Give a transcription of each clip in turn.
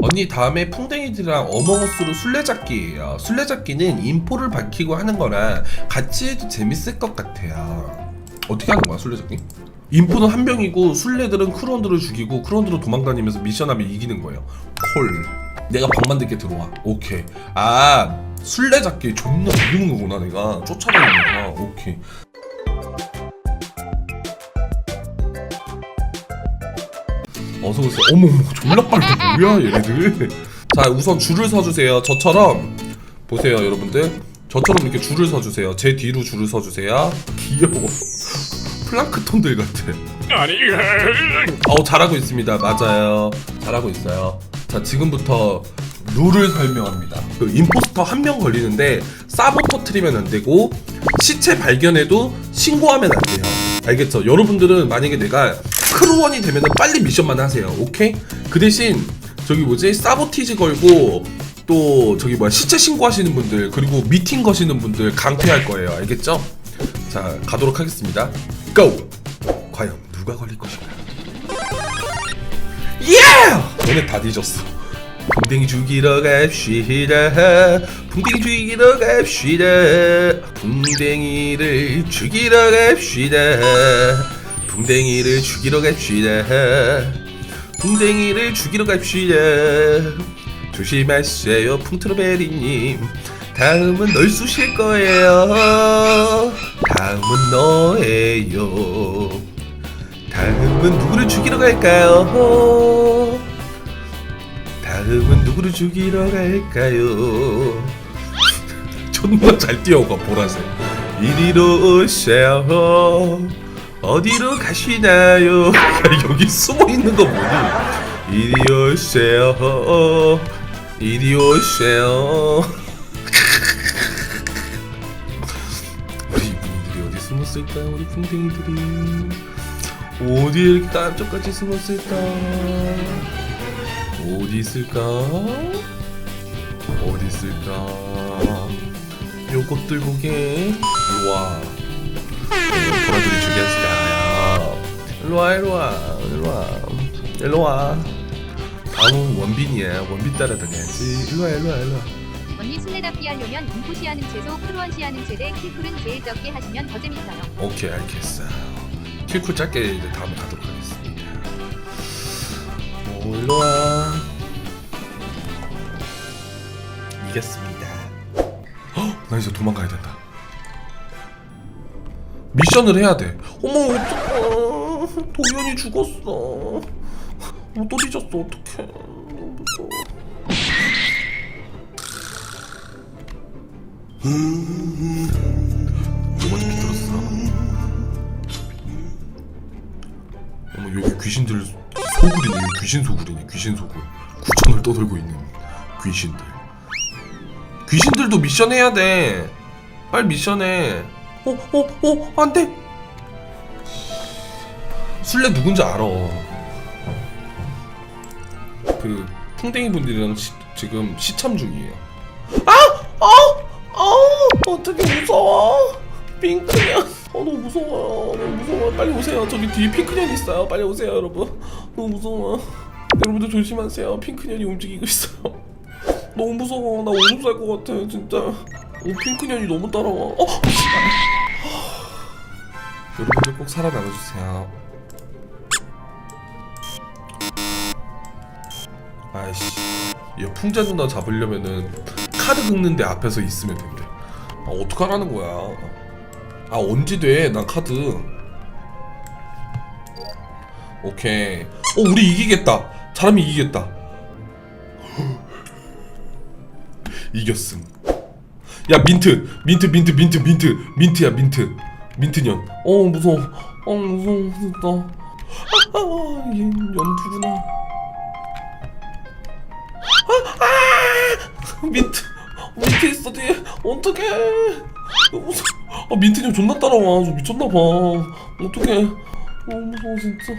언니 다음에 풍뎅이들이랑 어몽어스로 술래잡기예요. 술래잡기는 인포를 밝히고 하는 거라 같이 해도 재밌을 것 같아요. 어떻게 하는 거야 술래잡기? 인포는 한 명이고 술래들은 크루원들을 죽이고 크루원들은 도망다니면서 미션하면 이기는 거예요. 콜. 내가 방 만들게 들어와. 오케이. 아 술래잡기 존나 이기는 거구나 내가 쫓아다니는 거. 오케이. 어서 오세요. 어머 어머 졸라 빨라 뭐야 얘네들. 자 우선 줄을 서주세요. 저처럼 보세요 여러분들. 저처럼 이렇게 줄을 서주세요. 제 뒤로 줄을 서주세요. 귀여워. 플랑크톤들 같아. 아니 어 잘하고 있습니다. 맞아요. 잘하고 있어요. 자 지금부터 룰을 설명합니다. 그 임포스터 한 명 걸리는데 사보 터트리면 안 되고 시체 발견해도 신고하면 안 돼요. 알겠죠? 여러분들은 만약에 내가 크루원이 되면 빨리 미션만 하세요. 오케이? 그 대신 저기 뭐지 사보티지 걸고 또 저기 뭐야 시체 신고하시는 분들 그리고 미팅 거시는 분들 강퇴할 거예요. 알겠죠? 자 가도록 하겠습니다. 고! 과연 누가 걸릴 것인가? 예! 너네 다 뒤졌어. 풍뎅이 죽이러 갑시다. 풍뎅이 죽이러 갑시다. 풍뎅이를 죽이러 갑시다. 풍뎅이를 죽이러 갑시다. 풍뎅이를 죽이러 갑시다. 조심하세요, 풍트로베리님. 다음은 널 쑤실 거예요. 다음은 너예요. 다음은 누구를 죽이러 갈까요? 다음은 누구를 죽이러 갈까요? 존나 잘 뛰어가 보라색. 이리로 오세요. 어디로 가시나요? 야, 여기 숨어 있는 거 뭐니? 이리 오세요. 이리 오세요. 우리 분들이 어디 숨었을까요? 우리 풍뎅이들이. 어디 이렇게 깜짝같이 숨었을까? 어디 있을까? 어디 있을까? 요것들 보게 일로와 보라들이 죽였을까요? 일로와 일로와 일로와. 일로와. 다음은 원빈이야 원빈 따라다녀야지. 일로와 일로와 일로와. 언니 술래잡기 하려면 인포시 하는 채소 크루원시 하는 채대 킬쿨은 제일 적게 하시면 더 재밌어요. 오케이 알겠어 킬쿨 짧게 이제 다음에 가도록 하겠습니다. 오 일로와. 이겼습니다. 헉, 나 이제 도망가야 된다. 미션을 해야 돼. 어머 어떡해 도연이 죽었어. 어, 또 뒤졌어 어떡해. 너무 무서워 누구한테 비들었어. 어머 여기 귀신들 소굴이네 귀신 소굴이네 귀신 소굴. 구천을 떠들고 있는 귀신들. 귀신들도 미션 해야 돼. 빨리 미션 해. 어 어 어 안 돼 술래 누군지 알아. 그 풍뎅이 분들이랑 시, 지금 시참 중이에요. 아! 어! 어! 어떻게 무서워? 핑크년 어 너무 무서워요. 너무 무서워 빨리 오세요. 저기 뒤에 핑크년 있어요. 빨리 오세요 여러분. 너무 무서워 여러분들 조심하세요. 핑크년이 움직이고 있어요. 너무 무서워. 나 오줌 쌀것 같아 진짜. 오 핑크년이 너무 따라와. 어? 여러분들 꼭 살아남아주세요 아이씨 이 풍자 누나 잡으려면은 카드 긁는데 앞에서 있으면 된대. 아 어떡하라는 거야? 아 언제 돼? 난 카드? 오케이. 어 우리 이기겠다. 잘하면 이기겠다. 이겼음. 야 민트 민트 민트 민트 민트. 민트야 민트. 민트년. 어 무서워. 어 무서워. 진짜 아얘 연두구나 아, 아! 민트 민트 있어 뒤에. 어떡해. 무서워. 아 민트님 존나 따라와. 저 미쳤나봐. 어떡해. 너무 무서워 진짜.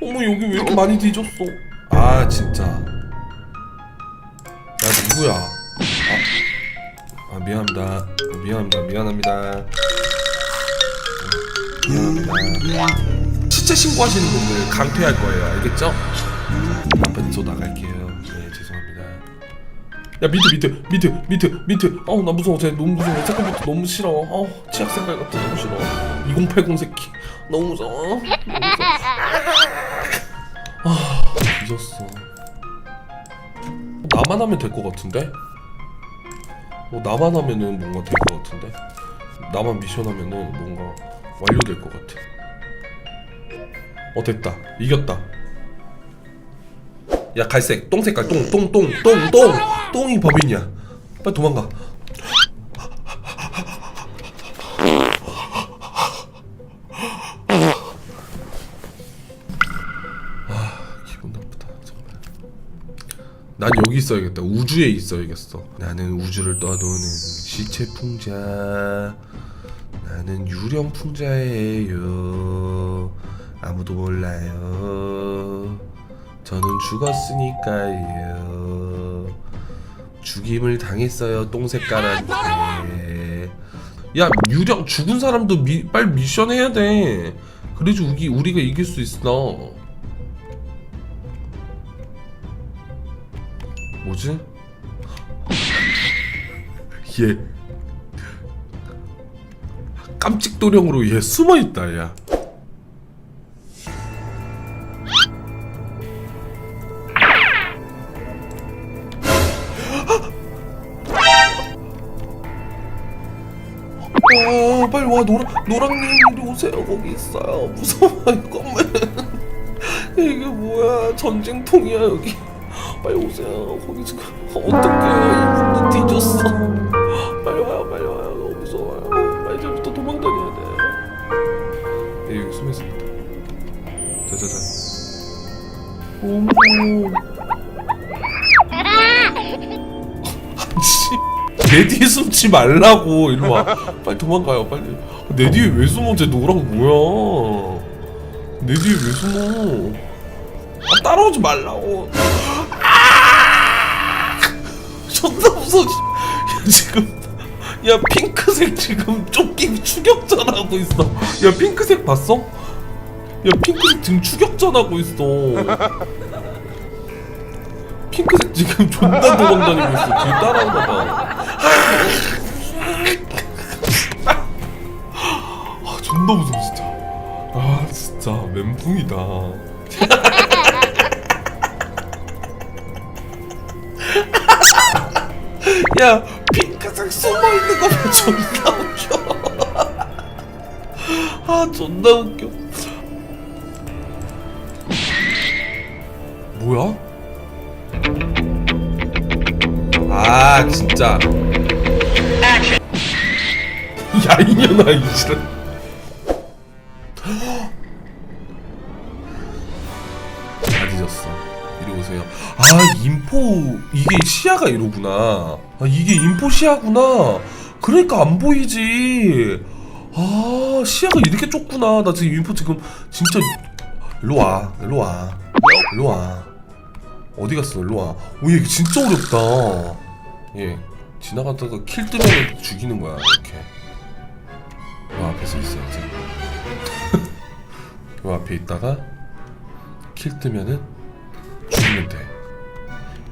어머 여기 왜 이렇게 많이 뒤졌어? 아 진짜. 야 누구야? 아, 아 미안합니다. 아, 미안합니다. 미안합니다. 미안합니다. 시체 신고하시는 분들 강퇴할 거예요. 알겠죠? 아빠 저 나갈게요. 네 죄송합니다. 야 미트 미트 미트 미트 미트 어우 나 무서워. 쟤 너무 무서워. 색깔부터 너무 싫어. 어우 치약 색깔 같아 너무 싫어. 2080 새끼. 너무 무서워. 너무 무서워. 아 늦었어. 나만 하면 될 것 같은데? 어, 나만 하면은 뭔가 될 것 같은데? 나만 미션 하면은 뭔가 완료될 것 같아. 어 됐다. 이겼다 야 갈색. 똥 색깔. 똥 똥 똥 똥 똥. 똥이 법인이야. 빨리 도망가. 아 기분 나쁘다 정말. 난 여기 있어야겠다. 우주에 있어야겠어. 나는 우주를 떠도는 시체 풍자. 나는 유령 풍자예요. 아무도 몰라요 저는 죽었으니까요. 죽임을 당했어요 똥색깔한테 야 유령 죽은 사람도 미, 빨리 미션 해야 돼. 그래야지 우리, 우리가 이길 수 있어. 뭐지? 얘. 깜찍 도령으로 얘 숨어있다 야 빨리 와 노랑 노랑님 오세요. 거기 있어요. 무서워 이거만 이게 뭐야? 전쟁통이야 여기. 빨리 오세요. 거기 지금 어떡해. 이분도 뒤졌어. 빨리 와요 빨리 와요. 너무 무서워요. 빨리 이제부터 도망다녀야 돼. 네, 여기 숨어 있습니다. 자자자. 어머 씨, 내 뒤에 숨지 말라고. 이리 와. 빨리 도망가요 빨리. 내 뒤에 왜 숨어? 쟤 노랑 뭐야? 내 뒤에 왜 숨어? 아, 따라오지 말라고. 아! 존나 무서워. 야 지금. 야 핑크색 지금 쫓기 추격전 하고 있어. 야 핑크색 봤어? 야 핑크색 지금 추격전 하고 있어 핑크색 지금 존나 도망다니고 있어 뒤에 따라오나. 봐아 존나 무서워 진짜. 아 진짜. 멘붕이다. 야 핑크색 숨어 있는 거 봐, 존나 웃겨. 아 존나 웃겨. 뭐야? 아 진짜. 야 이년아 이지랄 다 뒤졌어. 이리 오세요. 아 인포 이게 시야가 이러구나. 아 이게 인포 시야구나. 그러니까 안 보이지. 아 시야가 이렇게 좁구나. 나 지금 인포 지금 진짜 일로 와 일로 와. 일로 와. 어디 갔어? 일로 와 오 얘 진짜 어렵다 예. 지나가다가 킬 뜨면 죽이는 거야 이렇게. 요 앞에서 있어야지 요 앞에 있다가 킬 뜨면은 죽이면 돼.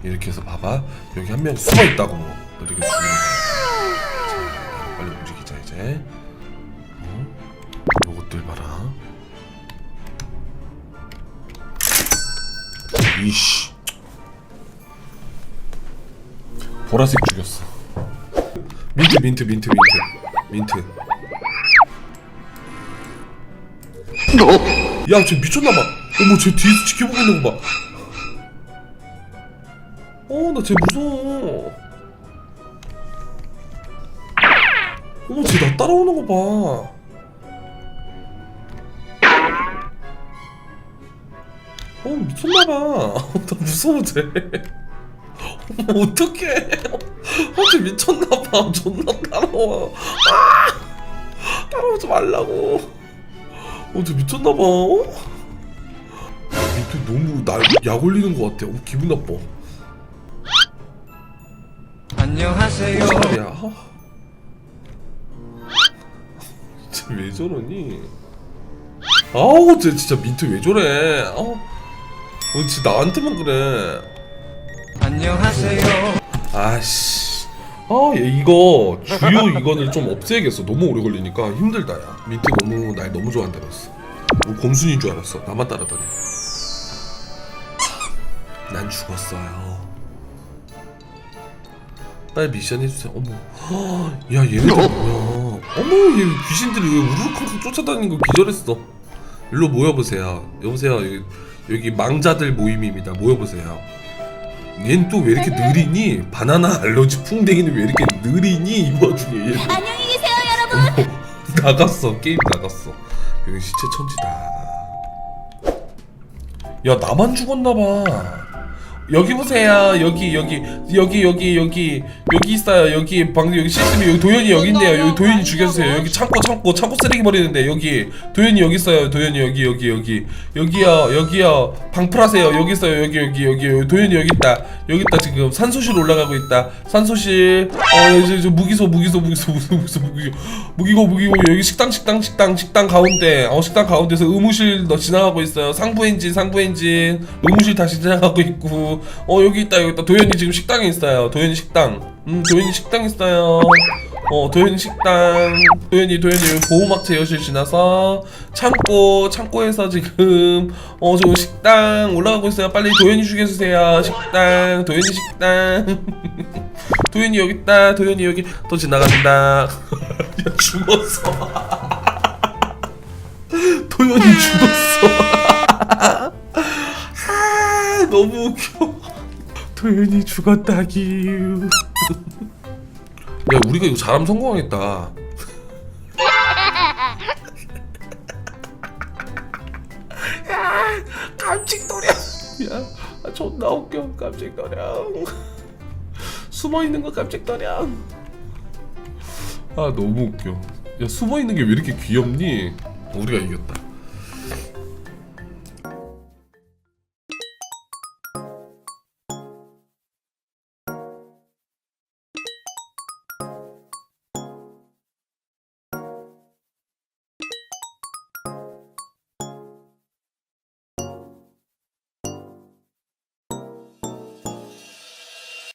이렇게 해서 봐봐. 여기 한 명 숨어 있다고. 이렇게 죽이면 돼 자, 빨리 움직이자 이제 보라색 죽였어 민트 민트 민트 민트 민트 야, 쟤 미쳤나봐. 어머, 쟤 뒤에서 지켜보고 있는 거 봐. 어, 나 쟤 무서워. 어머, 쟤 나 따라오는 거 봐. 어, 미쳤나봐. 나 무서워, 쟤. 어머, 어떡해. 어, 쟤 미쳤나봐. 존나 따라와. 아! 따라오지 말라고. 어, 저 미쳤나봐. 어? 밑에 너무 나약 올리는 것 같아. 어, 기분 나빠. 안녕하세요. 야. 쟤왜 저러니? 아우, 쟤 진짜 민트 왜 저래? 아우. 어, 진짜 나한테만 그래. 안녕하세요 아씨. 아, 얘 이거 주요 이거를 좀 없애야겠어. 너무 오래 걸리니까 힘들다, 야. 민트 너무 날 너무 좋아한다고 했어. 뭐 곰순인 줄 알았어. 나만 따라다니. 난 죽었어요. 빨리 미션 해주세요. 어머. 야, 얘네들 뭐야. 어머, 얘 귀신들이 왜 우르르 쫓아다니는 거 기절했어. 일로 모여보세요. 여보세요. 여기, 여기 망자들 모임입니다. 모여보세요. 얜 또 왜 이렇게 느리니? 바나나 알러지 풍뎅이는 왜 이렇게 느리니? 이 와중에 얘 안녕히 계세요, 여러분. 나갔어 게임 나갔어 여기 시체 천지다 야 나만 죽었나봐 여기 보세요. 여기 여기 여기 여기 여기 여기 있어요. 여기 방금 여기 시스템이 여기 도현이 여기 있네요. 여기 도현이 죽여주세요. 여기 창고 창고 창고 쓰레기 버리는데 여기. 도현이 여기 있어요. 도현이 여기 여기 여기. 여기요 여기요. 방풀하세요. 여기 있어요. 여기 여기 여기. 여기 도현이 여기 있다. 여기 있다. 지금 산소실 올라가고 있다. 산소실. 어 이제 저 무기소 무기소 무기소 무기소 무기소 무기소. 무기고 무기고. 여기 식당 식당 식당 식당 가운데. 어 식당 가운데서 의무실 너 지나가고 있어요. 상부 엔진 상부 엔진. 의무실 다시 지나가고 있고 어 여기 있다 여기 있다. 도현이 지금 식당에 있어요. 도현이 식당. 음 도현이 식당 있어요. 어 도현이 식당. 도현이 도현이 보호막 제어실 지나서 창고 창고에서 지금 어 지금 식당 올라가고 있어요. 빨리 도현이 죽여주세요. 식당 도현이 식당. 도현이 여기 있다. 도현이 여기. 또 지나간다. 야 죽었어. 도현이 죽었어 너무 웃겨. 도현이 죽었다기. 야 우리가 이거 잘하면 성공하겠다. 야 깜찍거려 야 아, 존나 웃겨 깜찍거려 숨어 있는 거 깜찍거려 아 너무 웃겨. 야 숨어 있는 게 왜 이렇게 귀엽니? 우리가 이겼다